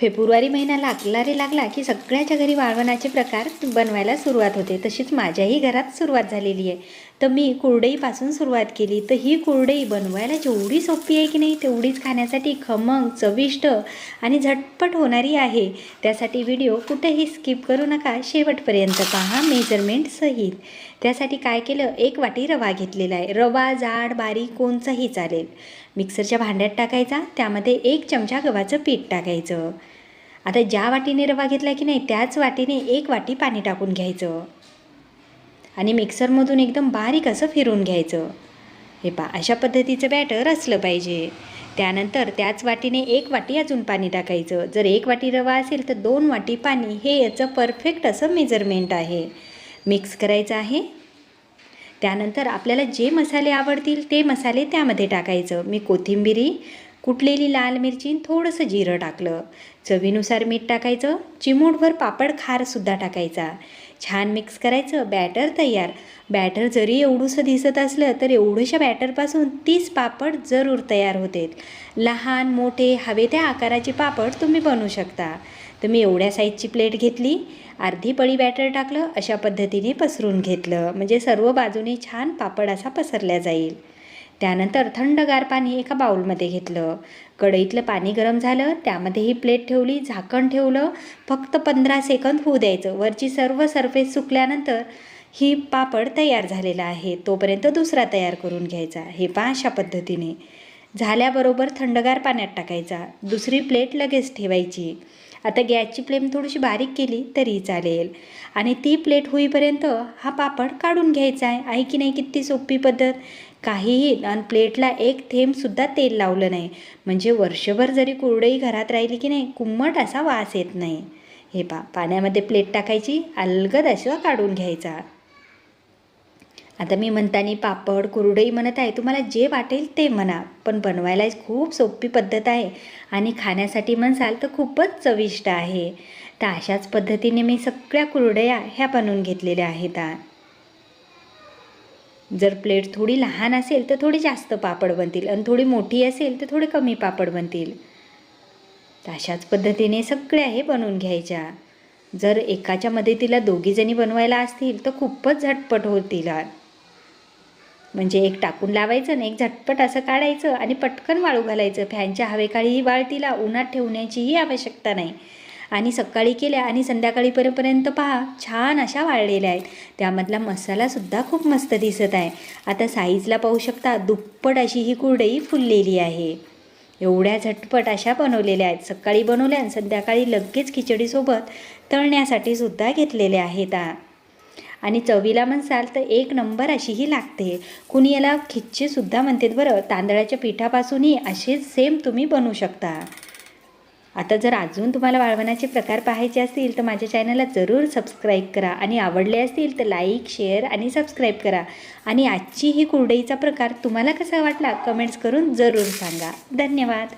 February महिना लागला रे लागला की सगळ्याच्या घरी वाळवणाचे प्रकार बनवायला सुरुवात होते. तशीच माझ्याही घरात सुरुवात झालेली आहे. तर मी कुरडईपासून सुरुवात केली. तर ही कुरडई बनवायला जेवढी सोपी आहे की नाही तेवढीच खाण्यासाठी खमंग चविष्ट आणि झटपट होणारी आहे. त्यासाठी व्हिडिओ कुठेही स्किप करू नका. शेवटपर्यंत पहा मेजरमेंट सहित. त्यासाठी काय केलं? एक वाटी रवा घेतलेला आहे. रवा जाड बारीक कोणचाही चालेल. मिक्सरच्या भांड्यात टाकायचा. त्यामध्ये एक चमचा गव्हाचं पीठ टाकायचं. आता ज्या वाटीने रवा घेतला की नाही त्याच वाटीने एक वाटी पाणी टाकून घ्यायचं. आणि मिक्सरमधून एकदम बारीक असं फिरून घ्यायचं. हे पा अशा पद्धतीचं बॅटर असलं पाहिजे. त्यानंतर त्याच वाटीने एक वाटी अजून पाणी टाकायचं. जर एक वाटी रवा असेल तर दोन वाटी पाणी. हे याचं परफेक्ट असं मेजरमेंट आहे. मिक्स करायचं आहे. त्यानंतर आपल्याला जे मसाले आवडतील ते मसाले त्यामध्ये टाकायचं. मी कोथिंबिरी कुटलेली लाल मिरची थोडंसं जिरं टाकलं. चवीनुसार मीठ टाकायचं. चिमूटभर पापड खारसुद्धा टाकायचा. छान मिक्स करायचं. बॅटर तयार. बॅटर जरी एवढंसं दिसत असलं तर एवढ्याशा बॅटरपासून तीस पापड जरूर तयार होते लहान मोठे हवे त्या आकाराचे पापड तुम्ही बनवू शकता. तर मी एवढ्या साईजची प्लेट घेतली अर्धी पळी बॅटर टाकलं अशा पद्धतीने पसरून घेतलं. म्हणजे सर्व बाजूने छान पापड असा पसरल्या जाईल. त्यानंतर थंडगार पाणी एका बाउलमध्ये घेतलं. कढईतलं पाणी गरम झालं त्यामध्ये ही प्लेट ठेवली झाकण ठेवलं फक्त पंधरा सेकंद होऊ द्यायचं. वरची सर्व सरफेस सुकल्यानंतर ही पापड तयार झालेला आहे. तोपर्यंत दुसरा तयार करून घ्यायचा. हे पहा अशा पद्धतीने. झाल्याबरोबर थंडगार पाण्यात टाकायचा. दुसरी प्लेट लगेच ठेवायची. आता गॅसची फ्लेम थोडीशी बारीक केली तरी चालेल. आणि ती प्लेट होईपर्यंत हा पापड काढून घ्यायचा आहे. आहे की नाही किती सोपी पद्धत? काहीही आणि प्लेटला एक थेंबसुद्धा तेल लावलं नाही. म्हणजे वर्षभर जरी कुरडई घरात राहिली की नाही कुम्मट असा वास येत नाही. हे पा पाण्यामध्ये प्लेट टाकायची अलगद असा काढून घ्यायचा. आता मी म्हणताना पापड कुरडई म्हणत आहे तुम्हाला जे वाटेल ते म्हणा. पण बनवायला खूप सोपी पद्धत आहे आणि खाण्यासाठी म्हणसाल तर खूपच चविष्ट आहे. तर अशाच पद्धतीने मी सगळ्या कुरडया ह्या बनवून घेतलेल्या आहेत. जर प्लेट थोडी लहान असेल तर थोडी जास्त पापड बनतील आणि थोडी मोठी असेल तर थोडे कमी पापड बनतील. तर अशाच पद्धतीने सगळ्या हे बनवून घ्यायच्या. जर एकाच्या मदतीला दोघीजणी बनवायला असतील तर खूपच झटपट होतील म्हणजे एक टाकून लावायचं आणि एक झटपट असं काढायचं आणि पटकन वाळू घालायचं. फॅनच्या हवेखालीही वाळतीला उन्हात ठेवण्याचीही आवश्यकता नाही. आणि सकाळी केल्या आणि संध्याकाळीपर्यंत पहा छान अशा वाळलेल्या आहेत. त्यामधला मसालासुद्धा खूप मस्त दिसत आहे. आता साईजला पाहू शकता दुप्पट अशी ही कुरडई फुललेली आहे. एवढ्या झटपट अशा बनवलेल्या आहेत. सकाळी बनवल्या आणि संध्याकाळी लगेच खिचडीसोबत तळण्यासाठी सुद्धा घेतलेल्या आहेत आणि चवीला म्हणसाल तर एक नंबर अशी ही लागते. कुणी याला खिच्चेसुद्धा म्हणतात बरं तांदळाच्या पिठापासूनही असेच सेम तुम्ही बनवू शकता. आता जर अजून तुम्हाला वाळवणाचे प्रकार पाहायचे असतील तर माझ्या चॅनलला जरूर सबस्क्राईब करा. आणि आवडले असतील तर लाईक शेअर आणि सबस्क्राईब करा. आणि आजची ही कुरडईचा प्रकार तुम्हाला कसा वाटला कमेंट्स करून जरूर सांगा. धन्यवाद.